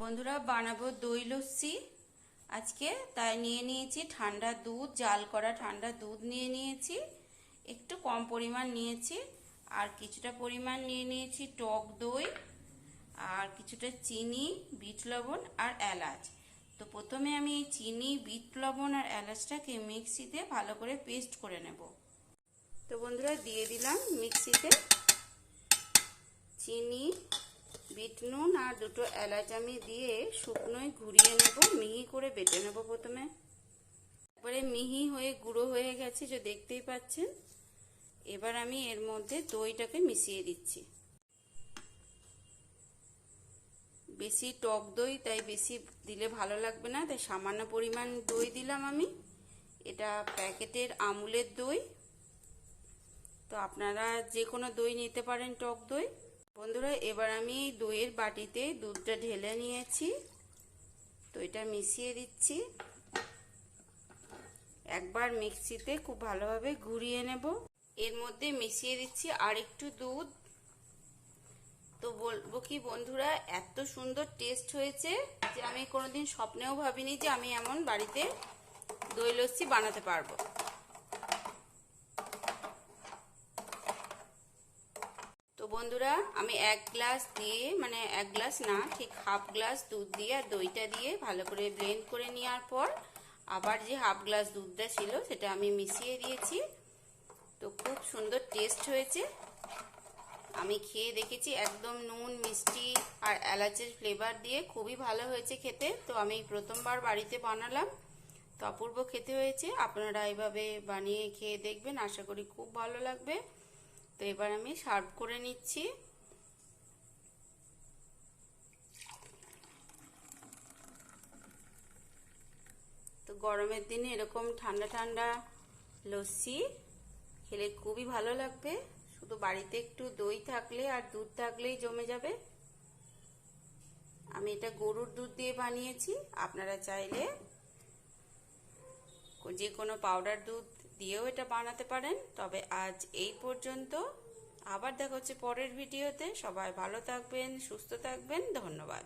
বন্ধুরা বানাবো দই লস্যি আজকে তাই নিয়ে নিয়েছি ঠান্ডা দুধ, জাল করা ঠান্ডা দুধ নিয়ে নিয়েছি। একটু কম পরিমাণ নিয়েছি। আর কিছুটা পরিমাণ নিয়ে নিয়েছি টক দই, আর কিছুটা চিনি, বিট লবণ আর এলাচ। তো প্রথমে আমি এই চিনি, বিট লবণ আর এলাচটাকে মিক্সিতে ভালো করে পেস্ট করে নেব। তো বন্ধুরা দিয়ে দিলাম মিক্সিতে। চিনি নুন আর দুটো এলাচ আমি দিয়ে শুকনোয় ঘুরিয়ে নেব, মিহি করে বেটে নেব প্রথমে। একবারে মিহি হয়ে গুঁড়ো হয়ে গেছে, যে দেখতেই পাচ্ছেন। এবার আমি এর মধ্যে দইটাকে মিশিয়ে দিচ্ছি। বেশি টক দই, তাই বেশি দিলে ভালো লাগবে না। তাই সামান্য পরিমাণ দই দিলাম আমি। এটা প্যাকেটের আমুলের দই। তো আপনারা যে কোনো দই নিতে পারেন টক দই। বন্ধুরা, এবার আমি দইয়ের বাটিতে দুধটা ঢেলে নিয়েছি। তো এটা মিশিয়ে দিচ্ছি। একবার মিক্সিতে খুব ভালোভাবে ঘুরিয়ে নেব। এর মধ্যে মিশিয়ে দিচ্ছি আর একটু দুধ। তো বলব কি বন্ধুরা, এত সুন্দর টেস্ট হয়েছে যে আমি কোনোদিন স্বপ্নেও ভাবিনি যে আমি এমন বাড়িতে দই লস্যি বানাতে পারব। বন্ধুরা, আমি এক গ্লাস দিয়ে মানে এক গ্লাস না, ঠিক হাফ গ্লাস দুধ দিয়ে আর দইটা দিয়ে ভালো করে ব্লেন্ড করে নেওয়ার পর, আবার যে হাফ গ্লাস দুধটা ছিল, সেটা আমি মিশিয়ে দিয়েছি। তো খুব সুন্দর টেস্ট হয়েছে। আমি খেয়ে দেখেছি, একদম নুন, মিষ্টি আর এলাচের ফ্লেভার দিয়ে খুবই ভালো হয়েছে খেতে। তো আমি প্রথমবার বাড়িতে বানালাম, তো অপূর্ব খেতে হয়েছে। আপনারা এইভাবে বানিয়ে খেয়ে দেখবেন, আশা করি খুব ভালো লাগবে। তো এবার আমি সার্ভ করে নিচ্ছি। তো গরমের দিনে এরকম ঠান্ডা ঠান্ডা লস্যি খেলে খুবই ভালো লাগবে। শুধু বাড়িতে একটু দই থাকলে আর দুধ থাকলেই জমে যাবে। আমি এটা গরুর দুধ দিয়ে বানিয়েছি। আপনারা চাইলে যে কোনো পাউডার দুধ দিয়েও এটা বানাতে পারেন। তবে আজ এই পর্যন্ত। আবার দেখা হচ্ছে পরের ভিডিওতে। সবাই ভালো থাকবেন, সুস্থ থাকবেন। ধন্যবাদ।